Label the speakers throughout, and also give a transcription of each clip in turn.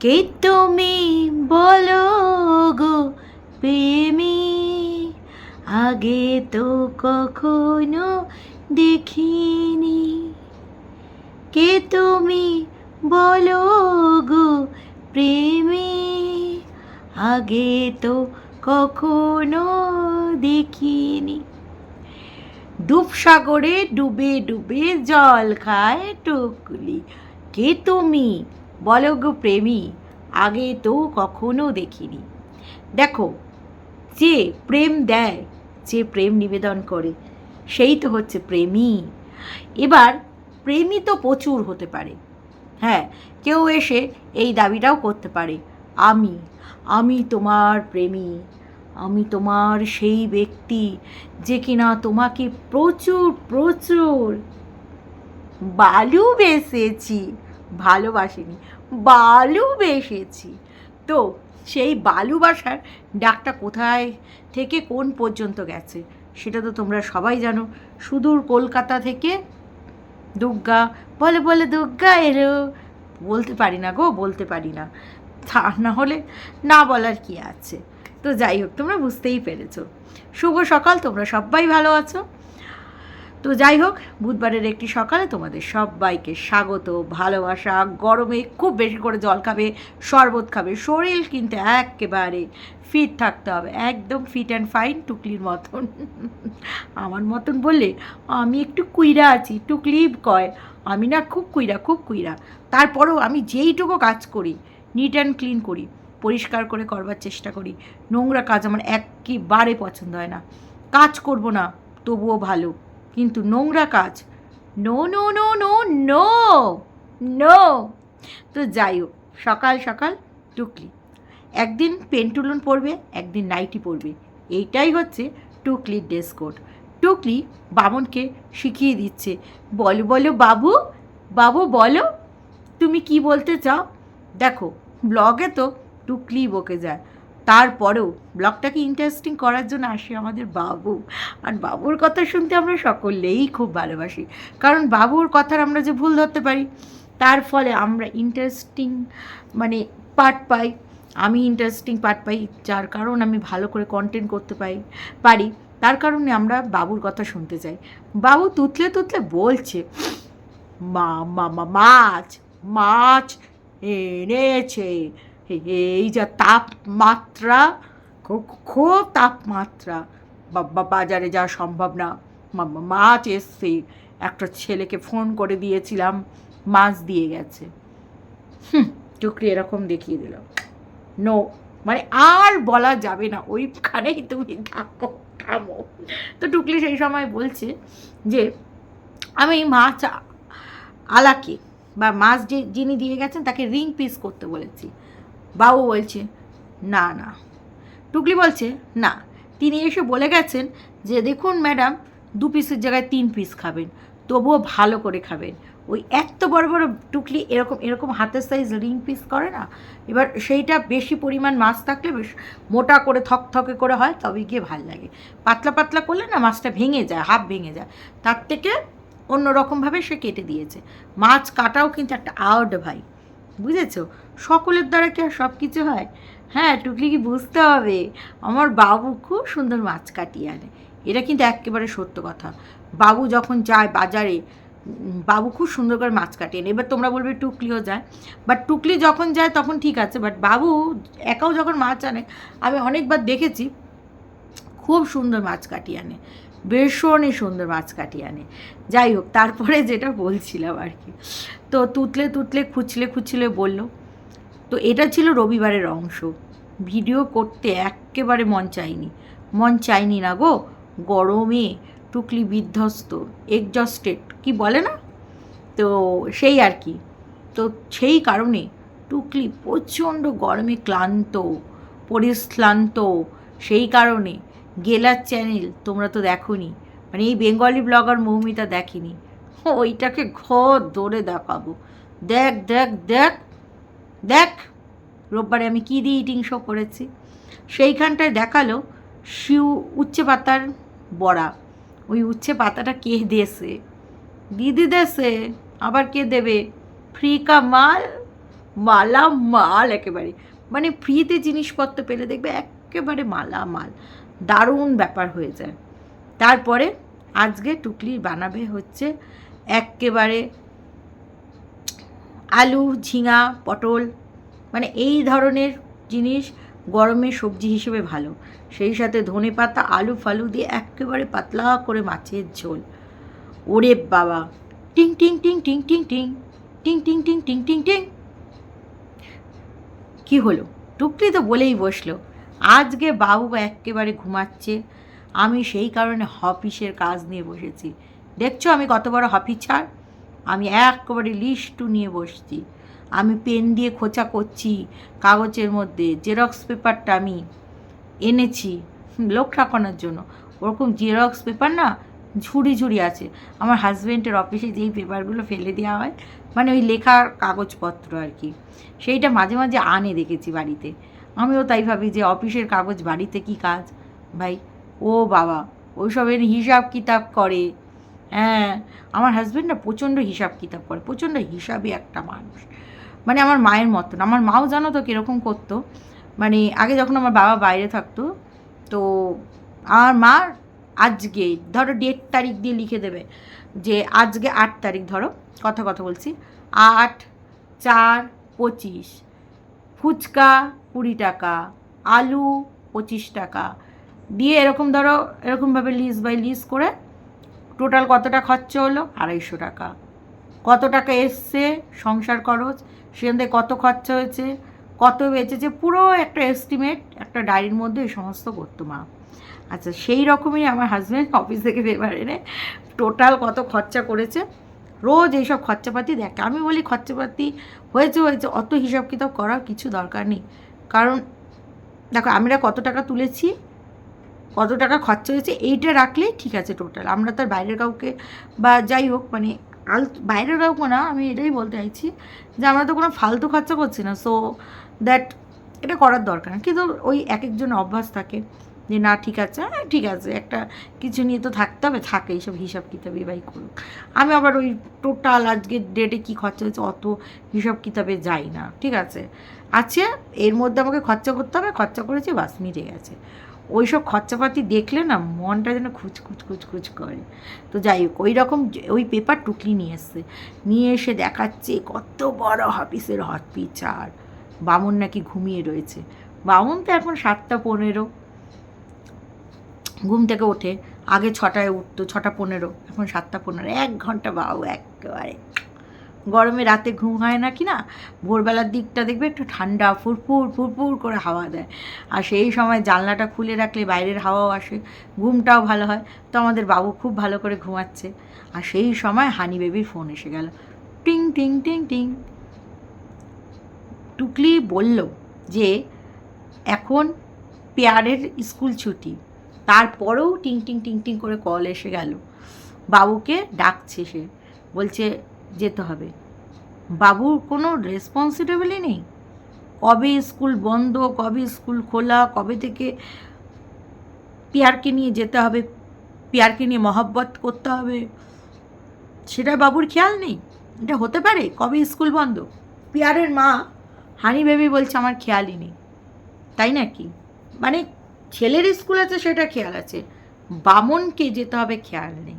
Speaker 1: কে তুমি বলো গো প্রেমী? আগে তো কখনো দেখিনি। কে তুমি বলো গো প্রেমী? আগে তো কখনো দেখিনি। ডুবসাগরে ডুবে ডুবে জল খায় টুকলি। কে তুমি বলো গো প্রেমী আগে তো কখনো দেখিনি। দেখো, যে প্রেম দেয়, যে প্রেম নিবেদন করে, সেই তো হচ্ছে প্রেমী। এবার প্রেমী তো প্রচুর হতে পারে। হ্যাঁ কেউ এসে এই দাবিটাও করতে পারে, আমি আমি তোমার প্রেমী, আমি তোমার সেই ব্যক্তি যে কিনা তোমাকে প্রচুর প্রচুর ভালোবেসেছি ভালোবাসিনি ভালোবেসেছি তো সেই বালুবাসার ডাকটা কোথায় থেকে কোন পর্যন্ত গেছে, সেটা তো তোমরা সবাই জানো। সুদূর কলকাতা থেকে দুর্গা, বলে বলে দুর্গা এলো। বলতে পারি না গো, বলতে পারি না। তা না হলে না বলার কি আছে? তো যাই হোক, তোমরা বুঝতেই পেরেছ। শুভ সকাল, তোমরা সবাই ভালো আছো। তো যাই হোক, বুধবারের একটি সকালে তোমাদের সবাইকে স্বাগত, ভালোবাসা, গরমে খুব বেশি করে জল খাবে, শরবত খাবে, শরীর কিন্তু একেবারে ফিট থাকতে হবে, একদম ফিট অ্যান্ড ফাইন টুকলির মতন। আমার মতন বললে আমি একটু কুইরা আছি, টুকলি কয়, আমি না খুব কুইরা খুব কুইরা। তারপরেও আমি যেইটুকু কাজ করি নিট অ্যান্ড ক্লিন করি, পরিষ্কার করে করবার চেষ্টা করি, নোংরা কাজ আমার একেবারে পছন্দ হয় না। কাজ করব না, তবুও ভালো। কিন্তু নোংরা কাজ। No no no no no no. তো যাই হোক, সকাল সকাল টুকলি। একদিন পেন্টুলন পরবে একদিন নাইটি পরবে এইটাই হচ্ছে টুকলির ড্রেস কোড। টুকলি বামনকে শিখিয়ে দিচ্ছে, বলো বলো, বাবু বাবু, বলো, তুমি কি বলতে চাও? দেখো, ব্লগে তো টুকলি বকে যায়। তারপরেও ব্লগটাকে ইন্টারেস্টিং করার জন্য আসে আমাদের বাবু। আর বাবুর কথা শুনতে আমরা সকলেই খুব ভালোবাসি। কারণ বাবুর কথার আমরা যে ভুল ধরতে পারি, তার ফলে আমরা ইন্টারেস্টিং মানে পার্ট পাই। আমি ইন্টারেস্টিং পার্ট পাই, যার কারণ আমি ভালো করে কন্টেন্ট করতে পাই, পারি। তার কারণে আমরা বাবুর কথা শুনতে চাই। বাবু তুতলে তুতলে বলছে মা মা, মাছ মাছ এনেছে। এই যা তাপমাত্রা, খুব তাপমাত্রা। বাজারে যাওয়া সম্ভব না। মাছ এসছে। একটা ছেলেকে ফোন করে দিয়েছিলাম, মাছ দিয়ে গেছে। হুম, টুকরি এরকম দেখিয়ে দিল। নো মানে আর বলা যাবে না, ওইখানেই তুমি থাকো, থামো। তো টুকলি সেই সময় বলছে যে, আমি মাছ আলাকে, বা মাছ যে, যিনি দিয়ে গেছেন, তাকে রিং পিস করতে বলেছি। বাবু বলছে, না না। টুকলি বলছে, না। তিনি এসে বলে গেছেন যে, দেখুন ম্যাডাম, দু পিসের জায়গায় তিন পিস খাবেন, তবুও ভালো করে খাবেন। ওই এত বড় বড় টুকলি এরকম এরকম হাতের সাইজ রিং পিস করে না? এবার সেইটা বেশি পরিমাণ মাছ থাকলে বেশ মোটা করে থকথকে করে হয় তবে গিয়ে ভালো লাগে। পাতলা পাতলা করলে না মাছটা ভেঙে যায়, হাফ ভেঙে যায়। তার থেকে অন্য রকমভাবে সে কেটে দিয়েছে। মাছ কাটাও কিন্তু একটা আর্ট ভাই। বুঝেছ? সকলের দ্বারা কি আর সব কিছু হয়? হ্যাঁ টুকলি কি বুঝতে হবে? আমার বাবু খুব সুন্দর মাছ কাটিয়ে আনে। এটা কিন্তু একেবারে সত্য কথা। বাবু যখন যায় বাজারে বাবু খুব সুন্দর করে মাছ কাটিয়ে আনে। এবার তোমরা বলবে টুকলিও যায়। বাট টুকলি যখন যায় তখন ঠিক আছে। বাট বাবু একাও যখন মাছ আনে, আমি অনেকবার দেখেছি, খুব সুন্দর মাছ কাটিয়ে আনে। ভীষণই সুন্দর মাছ কাটিয়ে আনে। যাই হোক, তারপরে যেটা বলছিলাম আর কি। তো তুতলে তুতলে, খুচলে খুচলে বলল, তো এটা ছিল রবিবারের অংশ। ভিডিও করতে একেবারে মন চাইনি। মন চাইনি না গো, গরমে টুকলি বিধ্বস্ত এক্সজস্টেড কি বলে না? তো সেই আর কি। তো সেই কারণে টুকলি প্রচণ্ড গরমে ক্লান্ত পরিশ্রান্ত সেই কারণে গেলার চ্যানেল তোমরা তো দেখোনি। মানে এই বেঙ্গলি ব্লগার মৌমিতা দেখেনি। ওইটাকে ঘর ধরে দেখাবো। দেখ দেখ দেখ দেখ, রোববারে আমি কী দিয়ে ইটিং শো করেছি? সেইখানটায় দেখাল শিউ উচ্ছে পাতার বড়া। ওই উচ্ছে পাতাটা কে দিয়েছে দিদি দেশে আবার কে দেবে? ফ্রি কা মাল, মালা মাল একেবারে। মানে ফ্রিতে জিনিসপত্র পেলে দেখবে একেবারে মালা মাল। দারুণ ব্যাপার হয়ে যায়। তারপরে আজকে টুকলি বানাবে হচ্ছে একেবারে আলু ঝিঙা পটল মানে এই ধরনের জিনিস গরমে সবজি হিসেবে ভালো সেই সাথে ধনে পাতা আলু ফালু দিয়ে একেবারে পাতলা করে মাছের ঝোল ওরে বাবা টিং টিং টিং টিং টিং টিং টিং টিং টিং টিং টিং টিং কী হলো টুকলি তো বলেই বসল আজকে বাবু একেবারে ঘুমাচ্ছে আমি সেই কারণে অফিসের কাজ নিয়ে বসেছি দেখছ আমি কত বড় ছাড় আমি একেবারে লিস্টু নিয়ে বসছি। আমি পেন দিয়ে খোঁচা করছি কাগজের মধ্যে, জেরক্স পেপারটা আমি এনেছি লোক ঠাকানোর জন্য। ওরকম জেরক্স পেপার না ঝুড়ি ঝুড়ি আছে। আমার হাজব্যান্ডের অফিসে যেই পেপারগুলো ফেলে দেওয়া হয় মানে ওই লেখার কাগজপত্র আর কি, সেইটা মাঝে মাঝে আনে দেখেছি বাড়িতে। আমিও তাই ভাবি যে অফিসের কাগজ বাড়িতে কি কাজ? ভাই, ও বাবা, ওইসবের হিসাব কিতাব করে হ্যাঁ আমার হাজব্যান্ড না প্রচণ্ড হিসাব কিতাব করে, প্রচণ্ড হিসাবই একটা মানুষ। মানে আমার মায়ের মতন। আমার মাও জানো তো কীরকম করতো? মানে আগে যখন আমার বাবা বাইরে থাকতো, তো আমার মা আজকে, ধরো ডেট তারিখ দিয়ে লিখে দেবে যে আজকে আট তারিখ, ধরো কথা কথা বলছি, আট চার পঁচিশ, ফুচকা কুড়ি টাকা, আলু পঁচিশ টাকা। দিয়ে এরকম ধরো, এরকমভাবে লিস্ট বাই লিস্ট করে টোটাল কতটা খরচা হলো? আড়াইশো টাকা। কত টাকা এসছে? সংসার খরচ। সেখান থেকে কত খরচা হয়েছে? কত বেঁচেছে? পুরো একটা এস্টিমেট একটা ডায়েরির মধ্যে এই সমস্ত করতো মা। আচ্ছা সেই রকমই আমার হাজব্যান্ড অফিস থেকে পেপার এনে টোটাল কত খরচা করেছে? রোজ এইসব খরচাপাতি দেখে। আমি বলি খরচাপাতি হয়েছে হয়েছে, অত হিসাব কিতাব করার কিছু দরকার নেই। কারণ, দেখো আমরা কত টাকা তুলেছি? কত টাকা খরচা হয়েছে, এইটা রাখলেই ঠিক আছে টোটাল আমরা তার বাইরের কাউকে বা যাই হোক মানে আল বাইরের কাউকে না, আমি এটাই বলতে চাইছি যে আমরা তো কোনো ফালতু খরচা করছি না সো দ্যাট এটা করার দরকার নেই কিন্তু ওই এক একজন অভ্যাস থাকে যে না, ঠিক আছে হ্যাঁ ঠিক আছে, একটা কিছু নিয়ে তো থাকতে হবে, থাকে, এইসব হিসাব কিতাবে বাই করুক। আমি আবার ওই টোটাল আজকের ডেটে কী খরচা হয়েছে, অত হিসাব কিতাবে যাই না, ঠিক আছে? আছে, এর মধ্যে আমাকে খরচা করতে হবে, খরচা করেছি, বাস মিটে গেছে। ওই সব খরচাপাতি দেখলে না মনটা যেন খুচ খুচ খুচ খুচ করে। তো যাই হোক ওই রকম ওই পেপার টুকলি নিয়ে এসছে। নিয়ে এসে দেখাচ্ছে কত বড় অফিসের হট পিচার বামুন নাকি ঘুমিয়ে রয়েছে। বামুন তো এখন সাতটা পনেরো। ঘুম থেকে ওঠে, আগে ছটায় উঠতো, ছটা পনেরো, এখন সাতটা পনেরো, এক ঘণ্টা বাবু, একেবারে। গরমে রাতে ঘুম হয় না কি না? ভোরবেলার দিকটা দেখবে একটু ঠান্ডা, ফুরফুর ফুরফুর করে হাওয়া দেয়। আর সেই সময় জানলাটা খুলে রাখলে বাইরের হাওয়াও আসে, ঘুমটাও ভালো হয়। তো আমাদের বাবু খুব ভালো করে ঘুমাচ্ছে। আর সেই সময় হানি বেবির ফোন এসে গেল। টিং টিং টিং টিং। টুকলি বলল যে, এখন পেয়ারের স্কুল ছুটি। তারপরেও টিং টিং টিং টিং করে কল এসে গেল। বাবুকে ডাকছে সে। বলছে যেতে হবে। বাবুর কোনো রেসপন্সিবিলিটি নেই। কবে স্কুল বন্ধ, কবে স্কুল খোলা, কবে থেকে পিয়ারকে নিয়ে যেতে হবে, পিয়ারকে নিয়ে মহব্বত করতে হবে সেটা বাবুর খেয়াল নেই। এটা হতে পারে, কবে স্কুল বন্ধ। পিয়ারের মা হানি বেবি বলছে, আমার খেয়ালই নেই। তাই নাকি? মানে ছেলের স্কুল আছে, সেটা খেয়াল আছে। বামনকে যেতে হবে, খেয়াল নেই।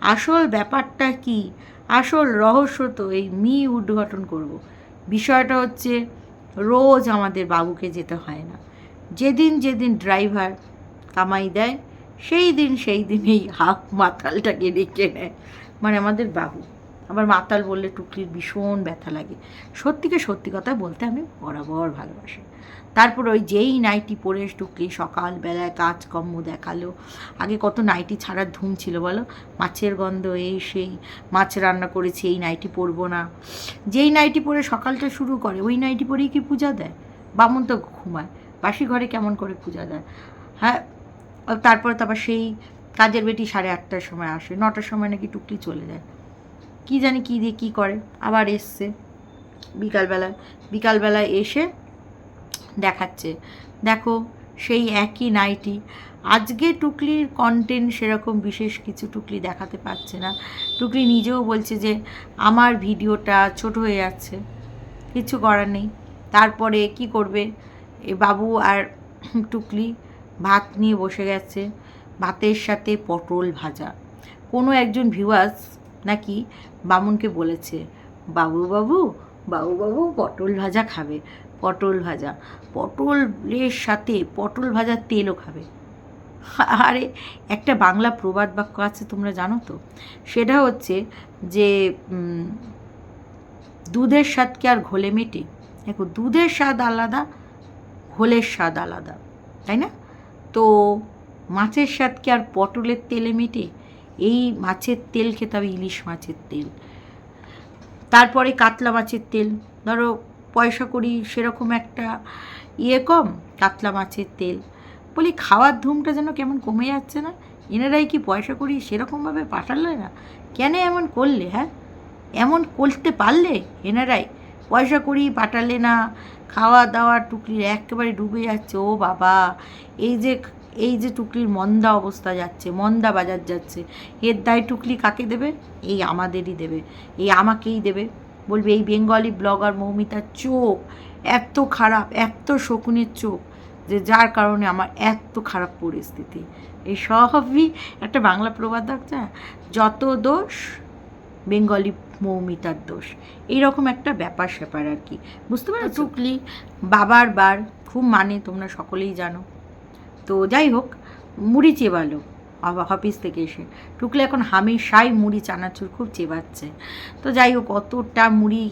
Speaker 1: আসল ব্যাপারটা কি? আসল রহস্য তো এই মি উদ্ঘাটন করব। বিষয়টা হচ্ছে, রোজ আমাদের বাবুকে যেতে হয় না। যেদিন যেদিন ড্রাইভার কামাই দেয়, সেই দিন সেই দিনেই হাফ মাতালটাকে ডেকে নেয়। মানে আমাদের বাবু। আবার মাতাল বললে টুকলির ভীষণ ব্যথা লাগে। সত্যিকে সত্যি কথা বলতে আমি বরাবর ভালোবাসি। তারপর ওই যেই নাইটি পরে টুকলি সকালবেলায় কাজকর্ম দেখাল। আগে কত নাইটি ছাড়ার ধুম ছিল বলো? মাছের গন্ধ, এই সেই, মাছ রান্না করেছি, এই নাইটি পরবো না। যেই নাইটি পরে সকালটা শুরু করে, ওই নাইটি পরেই কি পূজা দেয়? বামুন তো ঘুমায়, বাসি ঘরে কেমন করে পূজা দেয়? হ্যাঁ তারপরে তো আবার সেই কাজের বেটি সাড়ে আটটার সময় আসে, নটার সময় নাকি টুকলি চলে যায়। কি জানি কী দিয়ে কী করে, আবার এসছে। বিকালবেলায় বিকালবেলায় এসে দেখাচ্ছে। দেখো, সেই একই নাইটি। আজকে টুকলির কন্টেন্ট সেরকম বিশেষ কিছু টুকলি দেখাতে পারছে না। টুকলি নিজেও বলছে যে, আমার ভিডিওটা ছোট হয়ে যাচ্ছে। কিছু করার নেই। তারপরে কি করবে? এ বাবু আর টুকলি ভাত নিয়ে বসে গেছে। ভাতের সাথে পটল ভাজা। কোনো একজন ভিউয়ার্স নাকি বামুনকে বলেছে, বাবু বাবু বাবু বাবু, পটল ভাজা খাবে। পটল ভাজা। পটলের সাথে পটল ভাজার তেলও খাবে। আরে, একটা বাংলা প্রবাদ বাক্য আছে তোমরা জানো তো? সেটা হচ্ছে যে দুধের স্বাদ কি আর ঘোলে মেটে? দেখো, দুধের স্বাদ আলাদা, ঘোলের স্বাদ আলাদা, তাই না? তো মাছের স্বাদ কি আর পটলের তেলে মেটে? এই মাছের তেল খেতে হবে ইলিশ মাছের তেল। তারপরে কাতলা মাছের তেল। ধরো পয়সা করি, সেরকম একটা ইয়ে কম, কাতলা মাছের তেল। বলি, খাওয়ার ধুমটা যেন কেমন কমে যাচ্ছে না? এনারাই কি পয়সা করি সেরকমভাবে পাঠালে না? কেন এমন করলে হ্যাঁ? এমন করতে পারলে এনারাই? পয়সা করি পাঠালে না খাওয়া দাওয়া টুকলির একেবারে ডুবে যাচ্ছে, ও বাবা! এই যে এই যে টুকলির মন্দা অবস্থা যাচ্ছে, মন্দা বাজার যাচ্ছে, এর দায় টুকলি কাকে দেবে? এই আমাদেরই দেবে, এই আমাকেই দেবে। বলবে এই বেঙ্গলি ব্লগার মৌমিতার চোখ এত খারাপ এত শকুনের চোখ যে যার কারণে আমার এত খারাপ পরিস্থিতি। এই সবই একটা বাংলা প্রবাদ আছে না? যত দোষ বেঙ্গলি মৌমিতার দোষ। এইরকম একটা ব্যাপার স্যাপার আর কি। বুঝতে পারো টুকলি বাবার বার খুব মানে তোমরা সকলেই জানো। তো যাই হোক মুড়ি চেবালো। অফিস থেকে এসে। টুকলে এখন হামেশাই মুড়ি, চানাচুর খুব চেবাচ্ছে। তো যাই হোক, অতটা মুড়ি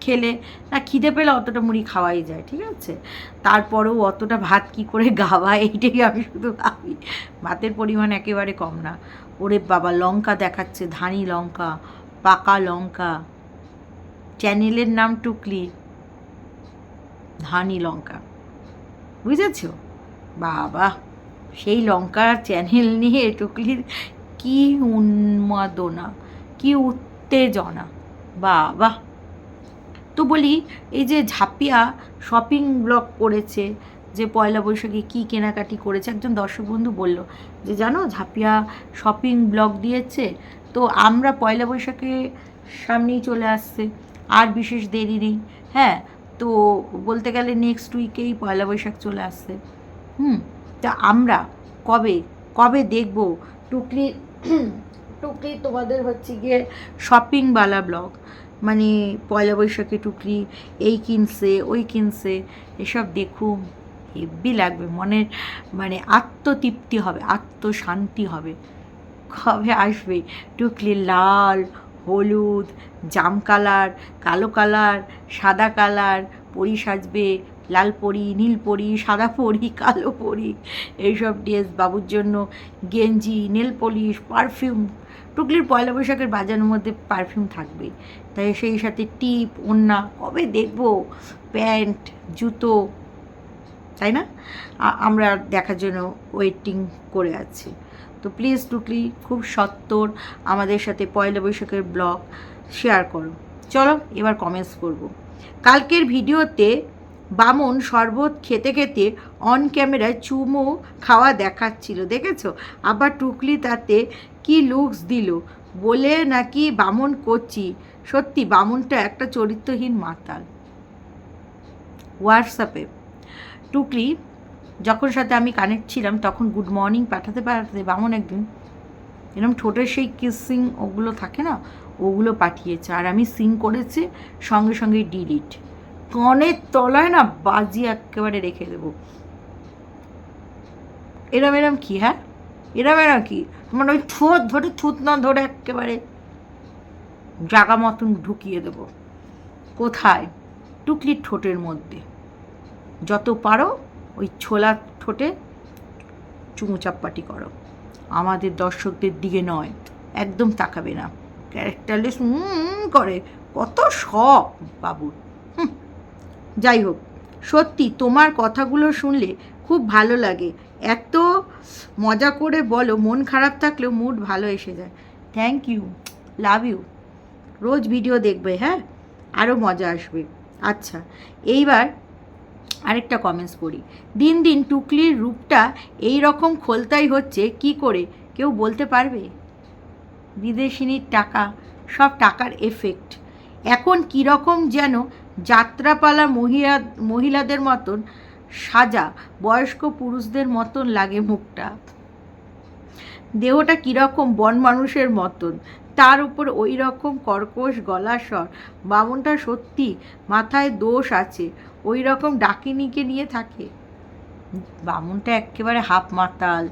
Speaker 1: খেলে না, খিদে পেলে অতটা মুড়ি খাওয়াই যায়, ঠিক আছে? তারপরেও অতটা ভাত কি করে গাওয়া, এইটাই আমি শুধু ভাবি। ভাতের পরিমাণ একেবারে কম না। ওরে বাবা, লঙ্কা দেখাচ্ছে, ধানি লঙ্কা, পাকা লঙ্কা। চ্যানেলের নাম টুকলি ধানি লঙ্কা। বুঝেছ? বাবা! সেই লঙ্কার চ্যানেল নিয়ে টুকলির কি উন্মাদনা, কি উত্তেজনা। বাবা। তো বলি, এই যে ঝাপিয়া শপিং ব্লগ করেছে, যে পয়লা বৈশাখে কী কেনাকাটি করেছে, একজন দর্শক বন্ধু বলল যে, জানো, ঝাপিয়া শপিং ব্লগ দিয়েছে, তো আমরা পয়লা বৈশাখে সামনেই চলে আসছে, আর বিশেষ দেরি নেই। হ্যাঁ তো বলতে গেলে নেক্সট উইকেই পয়লা বৈশাখ চলে আসছে। হুম তা আমরা কবে কবে দেখব? টুকলি টুকলি তোমাদের হচ্ছে গিয়ে শপিংওয়ালা ব্লগ মানে পয়লা বৈশাখে টুকলি এই কিনছে, ওই কিনছে, এসব দেখুন, হেব্বি লাগবে মনের মানে আত্মতৃপ্তি হবে, আত্মশান্তি হবে। কবে আসবে? টুকলি লাল, হলুদ, জাম কালার, কালো কালার, সাদা কালার, পরি সাজবে লাল পরি, নীল পরি, সাদা পরি, কালো পরি, এইসব ড্রেস বাবুর জন্য, গেঞ্জি নেল পলিশ পারফিউম টুকলির পয়লা বৈশাখের বাজানোর মধ্যে পারফিউম থাকবে। তাই সেই সাথে টিপ ওন্না কবে দেখব? প্যান্ট, জুতো, তাই না? আমরা দেখার জন্য ওয়েটিং করে আছি। তো প্লিজ টুকলি খুব সত্তর আমাদের সাথে পয়লা বৈশাখের ব্লগ শেয়ার করো। চলো এবার কমেন্টস করব। কালকের ভিডিওতে বামন শরবত খেতে খেতে অন ক্যামেরায় চুমো খাওয়া দেখাচ্ছিল, দেখেছ? আবার টুকলি তাতে কি লুকস দিল? বলে নাকি বামন করছি সত্যি, বামনটা একটা চরিত্রহীন মাতাল। হোয়াটসঅ্যাপে টুকলি, যখন সাথে আমি কানেক্ট ছিলাম, তখন গুড মর্নিং পাঠাতে পাঠাতে বামন একদিন এরকম ঠোঁটের সেই কিসিং ওগুলো থাকে না, ওগুলো পাঠিয়েছে। আর আমি সিং করেছি, সঙ্গে সঙ্গে ডিলিট কনের তলায় না বাজি একেবারে রেখে দেবো। এরম এরম কি হ্যাঁ? এরম এরম কি? মানে ওই ঠোঁট ধরে থুত না ধরে একেবারে জাগা মতন ঢুকিয়ে দেব। কোথায়? টুকলির ঠোঁটের মধ্যে। যত পারো ওই ছোলা ঠোঁটে চুমু চুমুচাপ্পাটি করো। আমাদের দর্শকদের দিকে নয়, একদম তাকাবে না। ক্যারেক্টারলেস করে। কত শখ বাবুর যাই হোক, সত্যি তোমার কথাগুলো শুনলে খুব ভালো লাগে। এত মজা করে বলো, মন খারাপ থাকলেও মুড ভালো এসে যায়। থ্যাংক ইউ লাভ ইউ রোজ ভিডিও দেখবে হ্যাঁ? আরও মজা আসবে। আচ্ছা এইবার আরেকটা কমেন্টস পড়ি। দিন দিন টুকলির রূপটা এই রকম খোলতাই হচ্ছে, কি করে? কেউ বলতে পারবে? বিদেশিনীর টাকা, সব টাকার এফেক্ট এখন কীরকম যেন যাত্রাপালা মহিলা, মহিলাদের মতন সাজা, বয়স্ক পুরুষদের মতন লাগে মুখটা। দেহটা কীরকম বন মানুষের মতন, তার উপর ওই রকম কর্কশ গলা স্বর। বামনটা সত্যি মাথায় দোষ আছে ওই রকম ডাকিনিকে নিয়ে থাকে। বামনটা একেবারে হাফ মাতাল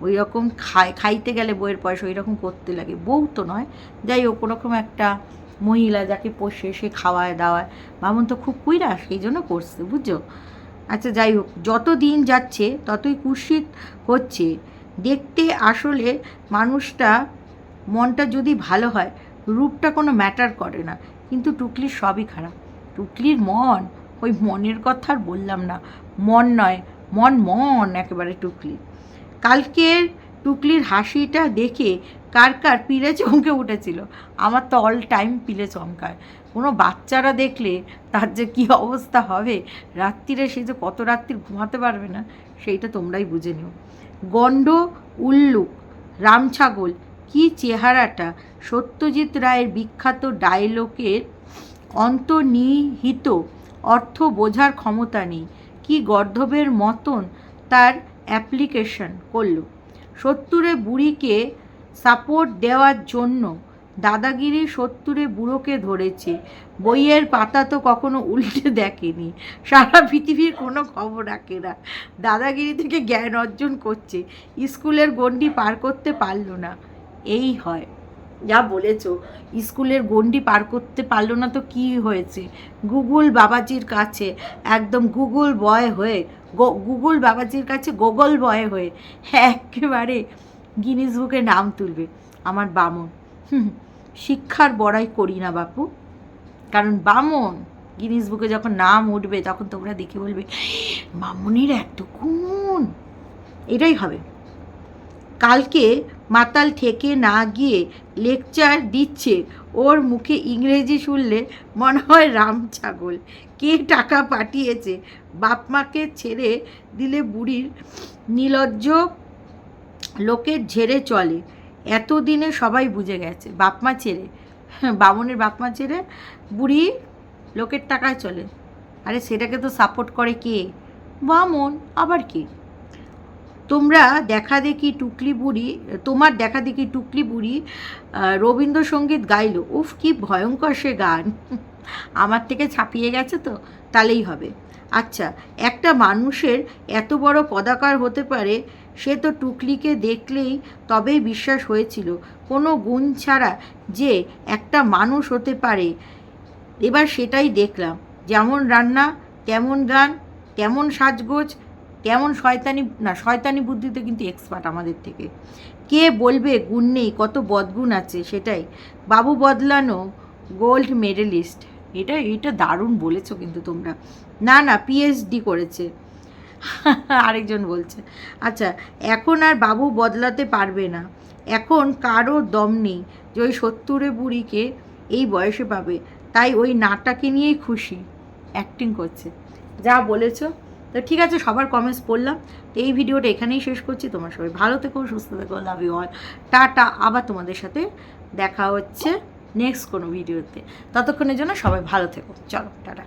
Speaker 1: ওই রকম খাই খাইতে গেলে বইয়ের পয়সা ওই রকম করতে লাগে। বউ তো নয়, যাই হোক, ওরকম একটা মহিলা যাকে পোষে, সে খাওয়ায়, দাওয়ায়। বামন তো খুব কুইরা, সেই জন্য করছে, বুঝছ? আচ্ছা যাই হোক, যত দিন যাচ্ছে, ততই কুৎসিত হচ্ছে। দেখতে আসলে মানুষটা মনটা যদি ভালো হয়, রূপটা কোনো ম্যাটার করে না। কিন্তু টুকলির সবই খারাপ। টুকলির মন, ওই মনের কথা আর বললাম না। মন নয়, মন মন, একেবারে টুকলি। কালকের টুকলির হাসিটা দেখে কার কার পিলে চমকে উঠেছিল। আমার তো অল টাইম পিলে চমকায়। কোনো বাচ্চারা দেখলে তার যে কী অবস্থা হবে, রাত্রিরে সে যে কত রাত্রি ঘুমাতে পারবে না, সেইটা তোমরাই বুঝে নিও। গণ্ড উল্লুক রামছাগল, কি চেহারাটা! সত্যজিৎ রায়ের বিখ্যাত ডায়লগের অন্তর্নিহিত অর্থ বোঝার ক্ষমতা নেই। কি গর্ধবের মতন তার অ্যাপ্লিকেশন করল। সত্তরে বুড়িকে সাপোর্ট দেওয়ার জন্য দাদাগিরি সত্তরে বুড়োকে ধরেছে। বইয়ের পাতা তো কখনো উল্টে দেখেনি। সারা পৃথিবীর কোনো খবর রাখে না। দাদাগিরি থেকে জ্ঞান অর্জন করছে। স্কুলের গণ্ডি পার করতে পারল না। এই হয়। যা বলেছ স্কুলের গণ্ডি পার করতে পারল না তো কি হয়েছে? গুগল বাবাজির কাছে একদম গুগল বয় হয়ে গুগল বাবাজির কাছে গোগল বয় হয়ে একেবারে গিনিস বুকে নাম তুলবে আমার বামন। হুম, শিক্ষার বড়াই করি না বাপু। কারণ বামন গিনিস বুকে যখন নাম উঠবে তখন তোমরা দেখে বলবে বামনের এত গুণ। এটাই হবে। কালকে মাতাল ঠেকে না গিয়ে লেকচার দিচ্ছে। ওর মুখে ইংরেজি শুনলে মনে হয় রাম ছাগল। কে টাকা পাঠিয়েছে? বাপ মাকে ছেড়ে দিলে বুড়ির নিলজ্জ লোকের ঝেড়ে চলে। এতদিনে সবাই বুঝে গেছে বাপমা ছেড়ে। হ্যাঁ, বামনের বাপমা ছেড়ে বুড়ি লোকের টাকায় চলে। আরে সেটাকে তো সাপোর্ট করে কে? বামন আবার কে? তোমরা দেখা দেখি টুকলি বুড়ি, তোমার দেখা দেখি টুকলি বুড়ি রবীন্দ্রসঙ্গীত গাইল। উফ, কি ভয়ঙ্কর সে গান। আমার থেকে ছাপিয়ে গেছে তো, তাহলেই হবে। আচ্ছা একটা মানুষের এত বড় পদাকার হতে পারে, সে তো টুকলিকে দেখলেই তবেই বিশ্বাস হয়েছিল। কোনো গুণ ছাড়া যে একটা মানুষ হতে পারে, এবার সেটাই দেখলাম। যেমন রান্না, তেমন গান, তেমন সাজগোজ তেমন শয়তানি, না, শয়তানি বুদ্ধিতে কিন্তু এক্সপার্ট আমাদের থেকে। কে বলবে গুণ নেই, কত বদগুণ আছে সেটাই। বাবু বদলানো গোল্ড মেডেলিস্ট এটা এটা দারুণ বলেছ কিন্তু তোমরা। না না পিএইচডি করেছে। আরেকজন বলছে আচ্ছা এখন আর বাবু বদলাতে পারবে না। এখন কারও দম নেই। যে ওই সত্তরে বুড়িকে এই বয়সে পাবে, তাই ওই নাটাকে নিয়েই খুশি। অ্যাক্টিং করছে। যা বলেছ তো ঠিক আছে, সবার কমেন্টস পড়লাম। তো এই ভিডিওটা এখানেই শেষ করছি। তোমার সবাই ভালো থেকো, সুস্থ থেকো লাভ ইউ অল টাটা, আবার তোমাদের সাথে দেখা হচ্ছে নেক্সট কোনো ভিডিওতে। ততক্ষণের জন্য সবাই ভালো থেকো। চলো, টাটা।